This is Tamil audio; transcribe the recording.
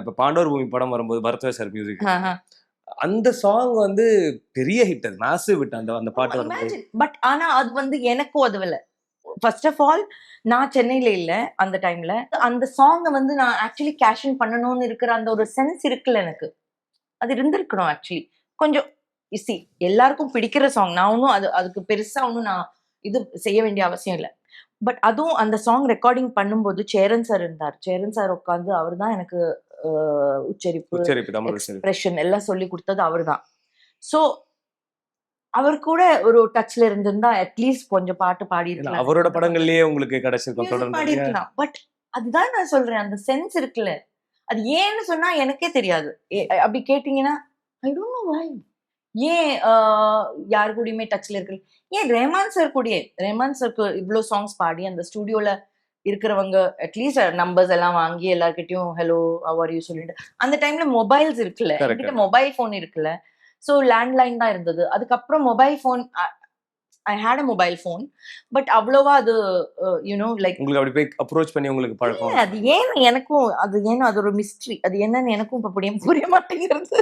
இப்ப பாண்டவர் பூமி படம் வரும்போது பரத்வாஜ் சார் மியூசிக் அந்த சாங் வந்து பெரிய ஹிட் அது. மேசிவ் ஹிட் அந்த அந்த பாட்டு வரும்போது. பட் ஆனா அது வந்து எனக்கும் உதவல ஃபர்ஸ்ட் ஆஃப் ஆல் நான் சென்னையில இல்ல அந்த டைம்ல அந்த சாங்கை வந்து நான் ஆக்சுவலி கேஷன் பண்ணணும்னு இருக்கிற அந்த ஒரு சென்ஸ் இருக்குல்ல எனக்கு. அது இருந்திருக்கணும் ஆக்சுவலி கொஞ்சம் இசி எல்லாருக்கும் பிடிக்கிற சாங் நான் ஒன்றும் அது அதுக்கு பெருசா ஒன்றும் நான் இது செய்ய வேண்டிய அவசியம் இல்லை. பட் அதுவும் அந்த சாங் ரெக்கார்டிங் பண்ணும்போது சேரன் சார் இருந்தார். சேரன் சார் உட்காந்து அவர் தான் எனக்கு உச்சரிப்பு எக்ஸ்பிரஷன் எல்லாம் சொல்லி கொடுத்தது அவர்தான். சோ அவர் கூட ஒரு டச்ல இருந்திருந்தா அட்லீஸ்ட் கொஞ்சம் பாட்டு பாடி ஏன்னா அவரோட படங்கள்லயே உங்களுக்கு கிடைச்சிருக்கும். பாடிருக்கலாம் பட் அதுதான் நான் சொல்றேன். அந்த சென்ஸ் இருக்குல்ல. அது ஏன்னு சொன்னா எனக்கே தெரியாது. அப்படி கேட்டீங்கன்னா ஐ டோன்ட் நோ வை ஏன் யார் கூடயுமே டச்ல இருக்கு ஏன் ரேமான் சார் கூடயே? ரேமான் சார்க்கு இவ்ளோ சாங்ஸ் பாடி அந்த ஸ்டுடியோல இருக்கிறவங்க அட்லீஸ்ட் நம்பர்ஸ் எல்லாம் வாங்கி எல்லார்கிட்டயும் ஹலோ அவர் யூ சொல்லிட்டு அந்த டைம்ல மொபைல்ஸ் இருக்குல்ல என்கிட்ட மொபைல் ஃபோன் இருக்குல்ல. ஸோ லேண்ட்லைன் தான் இருந்தது. அதுக்கப்புறம் mobile phone I hate a mobile phone but அவ்வளோவா அது யூனோ லைக் உங்களுக்கு அப்படி போய் அப்ரோச் பண்ணி உங்களுக்கு பழக்கம் அது ஏன் எனக்கும் அது ஏன்னு அது ஒரு மிஸ்ட்ரி அது என்னன்னு எனக்கும் இப்ப புரிய புரிய மாட்டேங்கிறது.